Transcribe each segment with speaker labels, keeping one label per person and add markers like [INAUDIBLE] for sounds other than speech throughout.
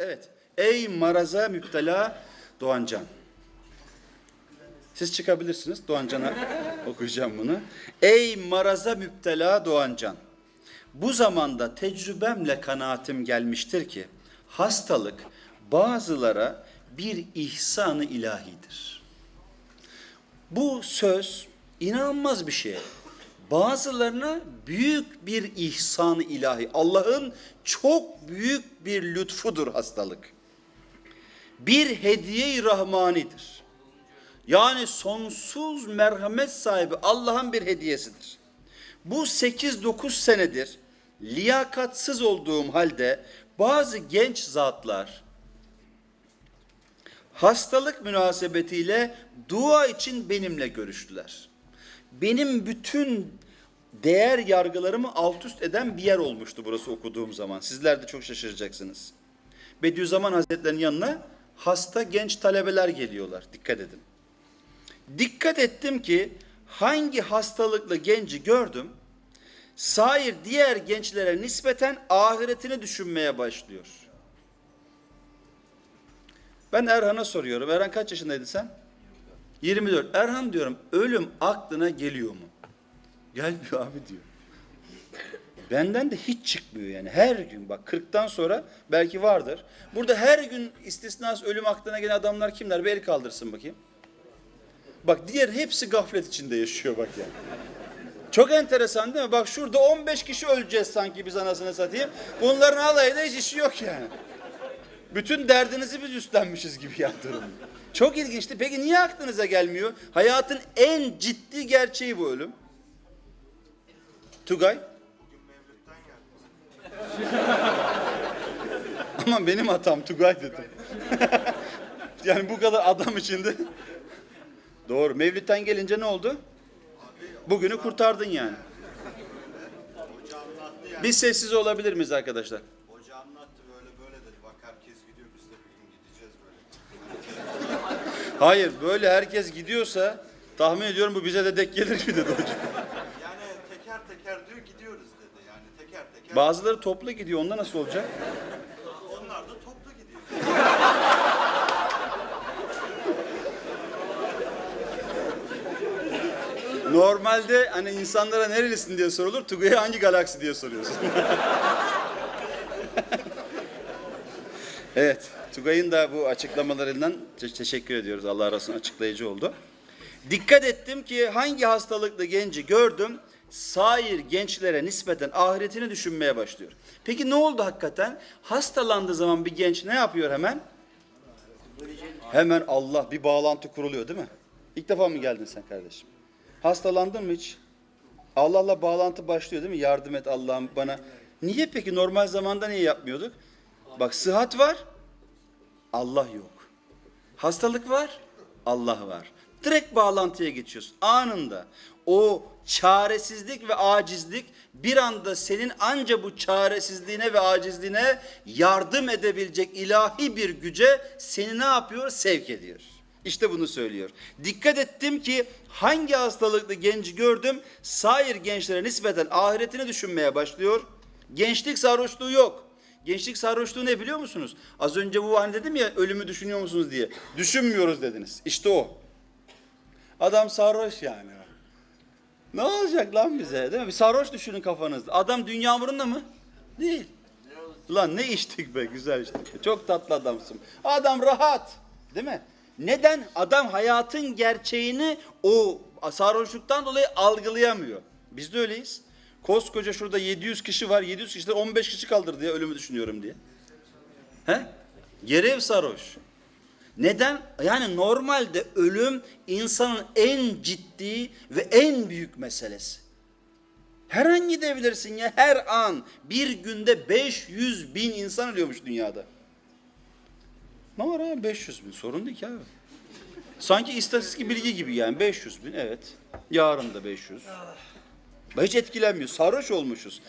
Speaker 1: Evet. Ey maraza müptela Doğancan. Siz çıkabilirsiniz. Doğancan'a [LAUGHS] okuyacağım bunu. Ey maraza müptela Doğancan. Bu zamanda tecrübemle kanaatim gelmiştir ki hastalık bazılara bir ihsanı ilahidir. Bu söz inanılmaz bir şey. Bazılarına büyük bir ihsan ilahi. Allah'ın çok büyük bir lütfudur hastalık. Bir hediye-i rahmanidir. Yani sonsuz merhamet sahibi Allah'ın bir hediyesidir. Bu 8-9 senedir liyakatsız olduğum halde bazı genç zatlar hastalık münasebetiyle dua için benimle görüştüler. Benim bütün değer yargılarımı alt üst eden bir yer olmuştu burası okuduğum zaman. Sizler de çok şaşıracaksınız. Bediüzzaman Hazretleri'nin yanına hasta genç talebeler geliyorlar. Dikkat edin. Dikkat ettim ki hangi hastalıklı genci gördüm, sair diğer gençlere nispeten ahiretini düşünmeye başlıyor. Ben Erhan'a soruyorum. Erhan kaç yaşındaydın sen? 24. Erhan diyorum ölüm aklına geliyor mu? Gelmiyor abi diyor. Benden de hiç çıkmıyor yani. Her gün bak 40'tan sonra belki vardır. Burada her gün istisnası ölüm aklına gelen adamlar kimler? Bir el kaldırsın bakayım. Bak diğer hepsi gaflet içinde yaşıyor bak yani. Çok enteresan değil mi? Bak şurada 15 kişi öleceğiz sanki biz anasını satayım. Bunların alayında hiç işi yok yani. Bütün derdinizi biz üstlenmişiz gibi ya durum. Çok ilginçti. Peki niye aklınıza gelmiyor? Hayatın en ciddi gerçeği bu ölüm. Tugay? [LAUGHS] Ama benim hatam Tugay dedim. [LAUGHS] yani bu kadar adam içinde. Doğru. Mevlüt'ten gelince ne oldu? Bugünü kurtardın yani. Biz sessiz olabilir miyiz arkadaşlar?
Speaker 2: Hoca anlattı böyle böyle dedi. Bak herkes gidiyor biz de bir gün gideceğiz böyle.
Speaker 1: Hayır böyle herkes gidiyorsa tahmin ediyorum bu bize de dek gelir mi dedi hocam.
Speaker 2: Yani teker teker diyor gidiyoruz dedi. Yani teker teker.
Speaker 1: Bazıları toplu gidiyor onda nasıl olacak?
Speaker 2: Onlar da toplu gidiyor.
Speaker 1: Normalde hani insanlara nerelisin diye sorulur. Tugay'a hangi galaksi diye soruyorsun. [LAUGHS] evet. Tugay'ın da bu açıklamalarından te- teşekkür ediyoruz. Allah razı açıklayıcı oldu. Dikkat ettim ki hangi hastalıklı genci gördüm sair gençlere nispeten ahiretini düşünmeye başlıyor. Peki ne oldu hakikaten? Hastalandığı zaman bir genç ne yapıyor hemen? Hemen Allah bir bağlantı kuruluyor değil mi? İlk defa mı geldin sen kardeşim? Hastalandın mı hiç? Allah'la bağlantı başlıyor değil mi? Yardım et Allah'ım bana. Niye peki normal zamanda niye yapmıyorduk? Bak sıhhat var, Allah yok. Hastalık var, Allah var. Direkt bağlantıya geçiyorsun anında. O çaresizlik ve acizlik bir anda senin anca bu çaresizliğine ve acizliğine yardım edebilecek ilahi bir güce seni ne yapıyor? Sevk ediyor. İşte bunu söylüyor. Dikkat ettim ki hangi hastalıklı genci gördüm sair gençlere nispeten ahiretini düşünmeye başlıyor. Gençlik sarhoşluğu yok. Gençlik sarhoşluğu ne biliyor musunuz? Az önce bu hani dedim ya ölümü düşünüyor musunuz diye. Düşünmüyoruz dediniz. İşte o. Adam sarhoş yani. Ne olacak lan bize değil mi? Bir sarhoş düşünün kafanızda. Adam dünya umurunda mı? Değil. Lan ne içtik be güzel içtik. Çok tatlı adamsın. Adam rahat. Değil mi? Neden? Adam hayatın gerçeğini o sarhoşluktan dolayı algılayamıyor. Biz de öyleyiz. Koskoca şurada 700 kişi var. 700 kişiden 15 kişi kaldırdı ya ölümü düşünüyorum diye. He? Gerev sarhoş. Neden? Yani normalde ölüm insanın en ciddi ve en büyük meselesi. Her an gidebilirsin ya her an. Bir günde 500 bin insan ölüyormuş dünyada. Ne var abi 500 bin sorun değil ki abi. Sanki istatistik bilgi gibi yani 500 bin evet. Yarın da 500. Hiç etkilenmiyor. Sarhoş olmuşuz.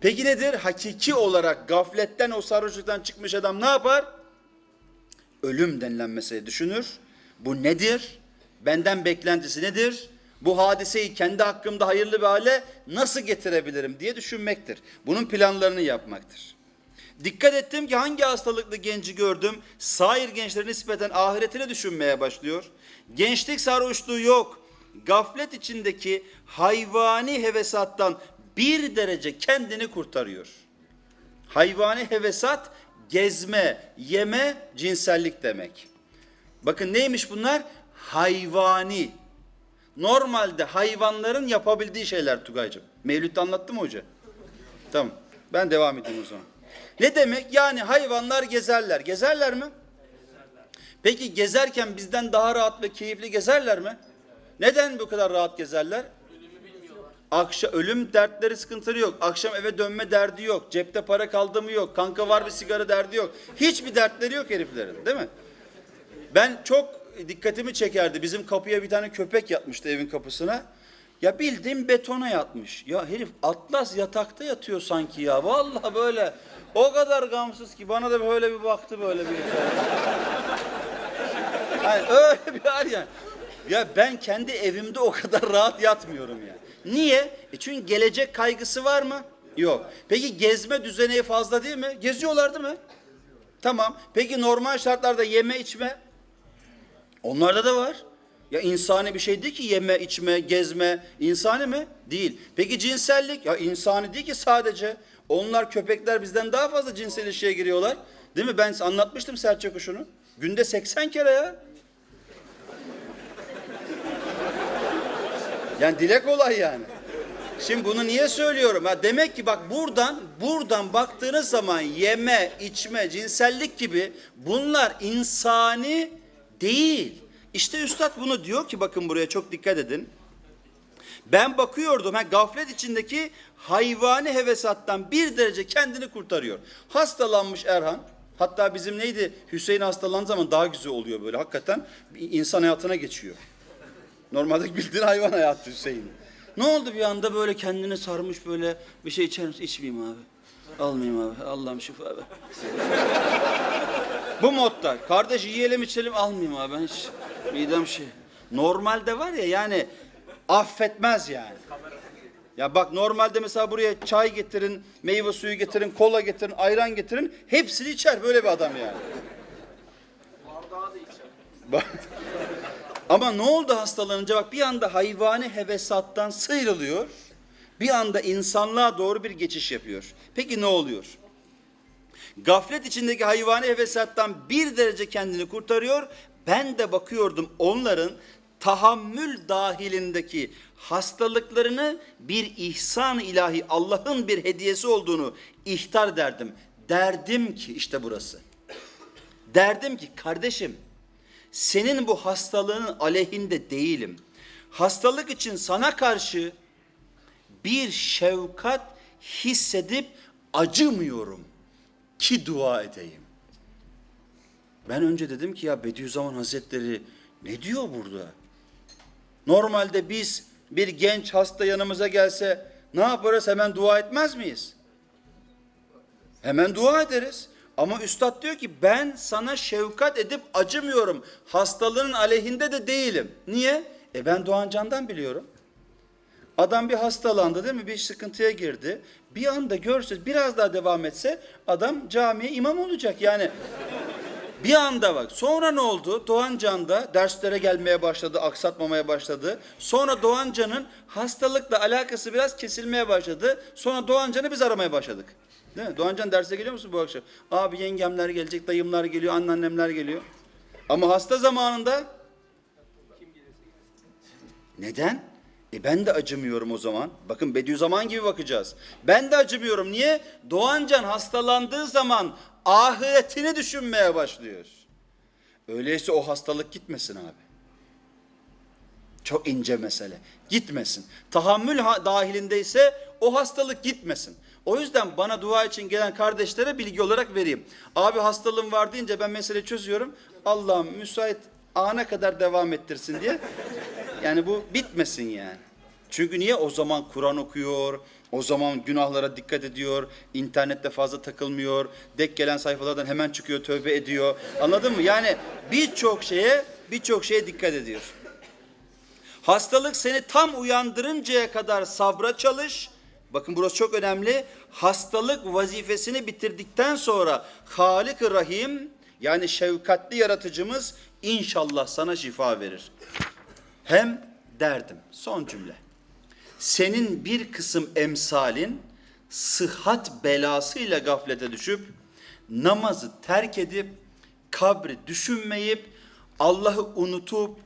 Speaker 1: Peki nedir? Hakiki olarak gafletten o sarhoşluktan çıkmış adam ne yapar? Ölüm denilen meseleyi düşünür. Bu nedir? Benden beklentisi nedir? Bu hadiseyi kendi hakkımda hayırlı bir hale nasıl getirebilirim diye düşünmektir. Bunun planlarını yapmaktır. Dikkat ettim ki hangi hastalıklı genci gördüm, sair gençlere nispeten ahiretini düşünmeye başlıyor. Gençlik sarhoşluğu yok. Gaflet içindeki hayvani hevesattan bir derece kendini kurtarıyor. Hayvani hevesat gezme, yeme, cinsellik demek. Bakın neymiş bunlar? Hayvani. Normalde hayvanların yapabildiği şeyler Tugay'cığım. Mevlüt'te anlattı mı hoca? Tamam. Ben devam edeyim o zaman. Ne demek? Yani hayvanlar gezerler. Gezerler mi? Peki gezerken bizden daha rahat ve keyifli gezerler mi? Neden bu kadar rahat gezerler? Akşam ölüm dertleri sıkıntıları yok. Akşam eve dönme derdi yok. Cepte para kaldı mı yok. Kanka var bir sigara derdi yok. Hiçbir dertleri yok heriflerin, değil mi? Ben çok dikkatimi çekerdi. Bizim kapıya bir tane köpek yatmıştı evin kapısına. Ya bildiğim betona yatmış. Ya herif atlas yatakta yatıyor sanki ya. Vallahi böyle o kadar gamsız ki bana da böyle bir baktı böyle bir. [LAUGHS] Yani öyle bir hal yani. Ya ben kendi evimde o kadar [LAUGHS] rahat yatmıyorum ya. Niye? E çünkü gelecek kaygısı var mı? Yok. Peki gezme düzeneği fazla değil mi? Geziyorlar değil mi? Tamam. Peki normal şartlarda yeme içme? Onlarda da var. Ya insani bir şey değil ki yeme, içme, gezme. insani mi? Değil. Peki cinsellik? Ya insani değil ki sadece. Onlar köpekler bizden daha fazla cinsel ilişkiye giriyorlar. Değil mi? Ben anlatmıştım serçe kuşunu. Günde 80 kere ya. Yani dile kolay yani. Şimdi bunu niye söylüyorum? Ha demek ki bak buradan buradan baktığınız zaman yeme, içme, cinsellik gibi bunlar insani değil. İşte üstad bunu diyor ki bakın buraya çok dikkat edin. Ben bakıyordum ha gaflet içindeki hayvani hevesattan bir derece kendini kurtarıyor. Hastalanmış Erhan. Hatta bizim neydi Hüseyin hastalandığı zaman daha güzel oluyor böyle hakikaten insan hayatına geçiyor. Normalde bildiğin hayvan hayatı Hüseyin. Ne oldu bir anda böyle kendini sarmış böyle bir şey içer misin? İçmeyeyim abi. Almayayım abi. Allah'ım şifa ver. Bu modda. Kardeş yiyelim içelim almayayım abi. Ben hiç midem şey. Normalde var ya yani affetmez yani. Ya bak normalde mesela buraya çay getirin, meyve suyu getirin, kola getirin, ayran getirin. Hepsini içer böyle bir adam yani. Bak- [LAUGHS] Ama ne oldu hastalanınca bak bir anda hayvani hevesattan sıyrılıyor. Bir anda insanlığa doğru bir geçiş yapıyor. Peki ne oluyor? Gaflet içindeki hayvani hevesattan bir derece kendini kurtarıyor. Ben de bakıyordum onların tahammül dahilindeki hastalıklarını bir ihsan ilahi Allah'ın bir hediyesi olduğunu ihtar derdim. Derdim ki işte burası. Derdim ki kardeşim senin bu hastalığın aleyhinde değilim. Hastalık için sana karşı bir şefkat hissedip acımıyorum ki dua edeyim. Ben önce dedim ki ya Bediüzzaman Hazretleri ne diyor burada? Normalde biz bir genç hasta yanımıza gelse ne yaparız hemen dua etmez miyiz? Hemen dua ederiz. Ama üstad diyor ki ben sana şefkat edip acımıyorum. Hastalığın aleyhinde de değilim. Niye? E ben Doğan Can'dan biliyorum. Adam bir hastalandı değil mi? Bir sıkıntıya girdi. Bir anda görse biraz daha devam etse adam camiye imam olacak. Yani bir anda bak. Sonra ne oldu? Doğan Can da derslere gelmeye başladı, aksatmamaya başladı. Sonra Doğan Can'ın hastalıkla alakası biraz kesilmeye başladı. Sonra Doğan Can'ı biz aramaya başladık. Değil mi? Doğan Can derse geliyor musun bu akşam? Abi yengemler gelecek, dayımlar geliyor, anneannemler geliyor. Ama hasta zamanında neden? E ben de acımıyorum o zaman. Bakın Bediüzzaman gibi bakacağız. Ben de acımıyorum. Niye? Doğancan hastalandığı zaman ahiretini düşünmeye başlıyor. Öyleyse o hastalık gitmesin abi. Çok ince mesele. Gitmesin. Tahammül ha- dahilindeyse o hastalık gitmesin. O yüzden bana dua için gelen kardeşlere bilgi olarak vereyim. Abi hastalığım var deyince ben meseleyi çözüyorum. Allah'ım müsait ana kadar devam ettirsin diye. Yani bu bitmesin yani. Çünkü niye? O zaman Kur'an okuyor, o zaman günahlara dikkat ediyor, internette fazla takılmıyor, dek gelen sayfalardan hemen çıkıyor, tövbe ediyor. Anladın mı? Yani birçok şeye, birçok şeye dikkat ediyor. Hastalık seni tam uyandırıncaya kadar sabra çalış bakın burası çok önemli. Hastalık vazifesini bitirdikten sonra Halik-i Rahim yani şefkatli yaratıcımız inşallah sana şifa verir. Hem derdim. Son cümle. Senin bir kısım emsalin sıhhat belasıyla gaflete düşüp namazı terk edip kabri düşünmeyip Allah'ı unutup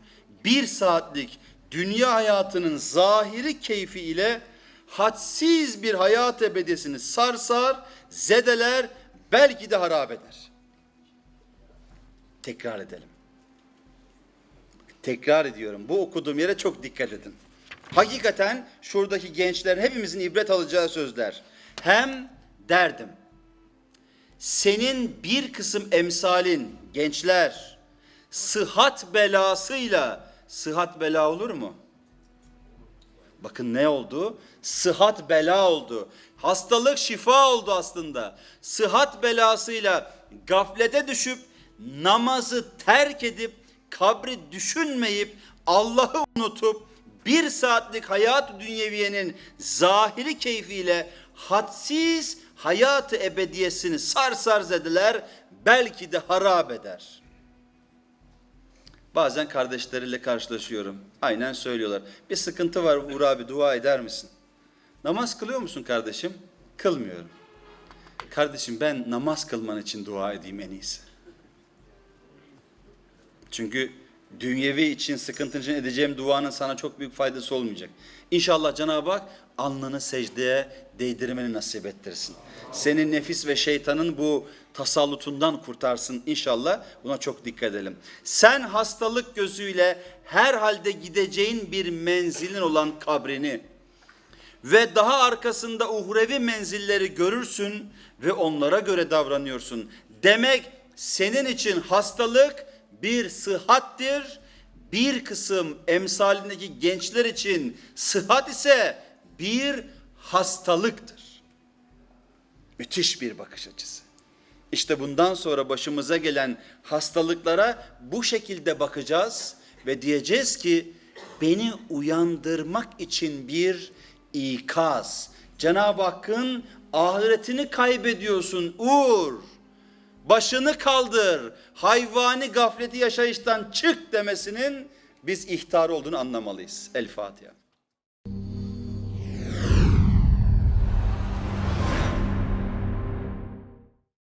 Speaker 1: bir saatlik dünya hayatının zahiri keyfi ile hadsiz bir hayat ebedisini sarsar, zedeler, belki de harap eder. Tekrar edelim. Tekrar ediyorum. Bu okuduğum yere çok dikkat edin. Hakikaten şuradaki gençlerin hepimizin ibret alacağı sözler. Hem derdim. Senin bir kısım emsalin gençler sıhhat belasıyla sıhhat bela olur mu? Bakın ne oldu? Sıhhat bela oldu. Hastalık şifa oldu aslında. Sıhhat belasıyla gaflete düşüp namazı terk edip kabri düşünmeyip Allah'ı unutup bir saatlik hayat dünyeviyenin zahiri keyfiyle hadsiz hayatı ebediyesini sarsar zediler belki de harap eder. Bazen kardeşleriyle karşılaşıyorum. Aynen söylüyorlar. Bir sıkıntı var Uğur abi dua eder misin? Namaz kılıyor musun kardeşim? Kılmıyorum. Kardeşim ben namaz kılman için dua edeyim en iyisi. Çünkü dünyevi için, sıkıntın için edeceğim duanın sana çok büyük faydası olmayacak. İnşallah Cenab-ı Hak alnını secdeye değdirmeni nasip ettirsin. Senin nefis ve şeytanın bu tasallutundan kurtarsın inşallah. Buna çok dikkat edelim. Sen hastalık gözüyle herhalde gideceğin bir menzilin olan kabrini ve daha arkasında uhrevi menzilleri görürsün ve onlara göre davranıyorsun. Demek senin için hastalık bir sıhhattir. Bir kısım emsalindeki gençler için sıhhat ise bir hastalıktır. Müthiş bir bakış açısı. İşte bundan sonra başımıza gelen hastalıklara bu şekilde bakacağız ve diyeceğiz ki beni uyandırmak için bir ikaz. Cenab-ı Hakk'ın ahiretini kaybediyorsun Uğur. Başını kaldır. Hayvani gafleti yaşayıştan çık demesinin biz ihtar olduğunu anlamalıyız. El Fatiha.